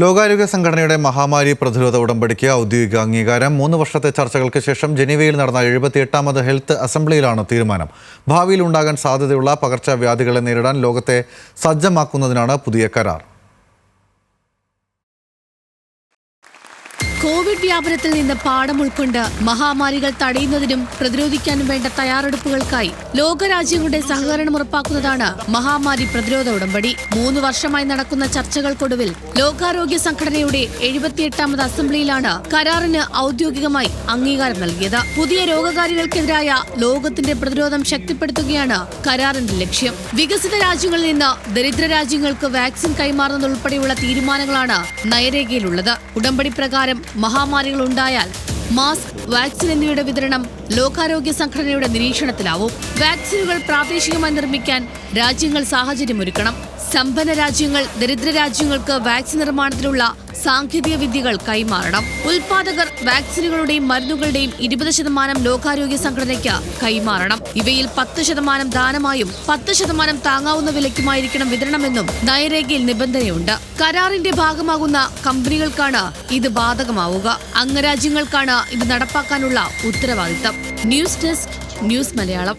ലോകാരോഗ്യ സംഘടനയുടെ മഹാമാരി പ്രതിരോധ ഉടമ്പടിക്ക് ഔദ്യോഗിക അംഗീകാരം. മൂന്ന് വർഷത്തെ ചർച്ചകൾക്ക് ശേഷം ജനീവയിൽ നടന്ന എഴുപത്തിയെട്ടാമത് ഹെൽത്ത് അസംബ്ലിയിലാണ് തീരുമാനം. ഭാവിയിൽ ഉണ്ടാകാൻ സാധ്യതയുള്ള പകർച്ചവ്യാധികളെ നേരിടാൻ ലോകത്തെ സജ്ജമാക്കുന്നതിനാണ് പുതിയ കരാർ. കോവിഡ് വ്യാപനത്തിൽ നിന്ന് പാഠം ഉൾക്കൊണ്ട് മഹാമാരികൾ തടയുന്നതിനും പ്രതിരോധിക്കാനും വേണ്ട തയ്യാറെടുപ്പുകൾക്കായി ലോകരാജ്യങ്ങളുടെ സഹകരണം ഉറപ്പാക്കുന്നതാണ് മഹാമാരി പ്രതിരോധ ഉടമ്പടി. മൂന്ന് വർഷമായി നടക്കുന്ന ചർച്ചകൾക്കൊടുവിൽ ലോകാരോഗ്യ സംഘടനയുടെ എഴുപത്തിയെട്ടാമത് അസംബ്ലിയിലാണ് കരാറിന് ഔദ്യോഗികമായി അംഗീകാരം നൽകിയത്. പുതിയ രോഗകാരികൾക്കെതിരായ ലോകത്തിന്റെ പ്രതിരോധം ശക്തിപ്പെടുത്തുകയാണ് കരാറിന്റെ ലക്ഷ്യം. വികസിത രാജ്യങ്ങളിൽ നിന്ന് ദരിദ്ര രാജ്യങ്ങൾക്ക് വാക്സിൻ കൈമാറുന്നതുൾപ്പെടെയുള്ള തീരുമാനങ്ങളാണ് നയരേഖയിലുള്ളത്. ഉടമ്പടി പ്രകാരം മഹാമാരികൾ ഉണ്ടായാൽ മാസ്ക് വാക്സിൻ എന്നിവയുടെ വിതരണം ലോകാരോഗ്യ സംഘടനയുടെ നിരീക്ഷണത്തിലാവും. വാക്സിനുകൾ പ്രാദേശികമായി നിർമ്മിക്കാൻ രാജ്യങ്ങൾ സാഹചര്യമൊരുക്കണം. സമ്പന്ന രാജ്യങ്ങൾ ദരിദ്ര രാജ്യങ്ങൾക്ക് വാക്സിൻ നിർമ്മാണത്തിലുള്ള സാങ്കേതിക വിദ്യകൾ കൈമാറണം. ഉൽപാദകർ വാക്സിനുകളുടെയും മരുന്നുകളുടെയും ഇരുപത് ശതമാനം ലോകാരോഗ്യ സംഘടനയ്ക്ക് കൈമാറണം. ഇവയിൽ പത്ത് ശതമാനം ദാനമായും പത്ത് ശതമാനം താങ്ങാവുന്ന വിലയ്ക്കുമായിരിക്കണം വിതരണമെന്നും നയരേഖയിൽ നിബന്ധനയുണ്ട്. കരാറിന്റെ ഭാഗമാകുന്ന കമ്പനികൾക്കാണ് ഇത് ബാധകമാവുക. അംഗരാജ്യങ്ങൾക്കാണ് ഇത് നടപ്പാക്കാനുള്ള ഉത്തരവാദിത്തം. News desk news Malayalam.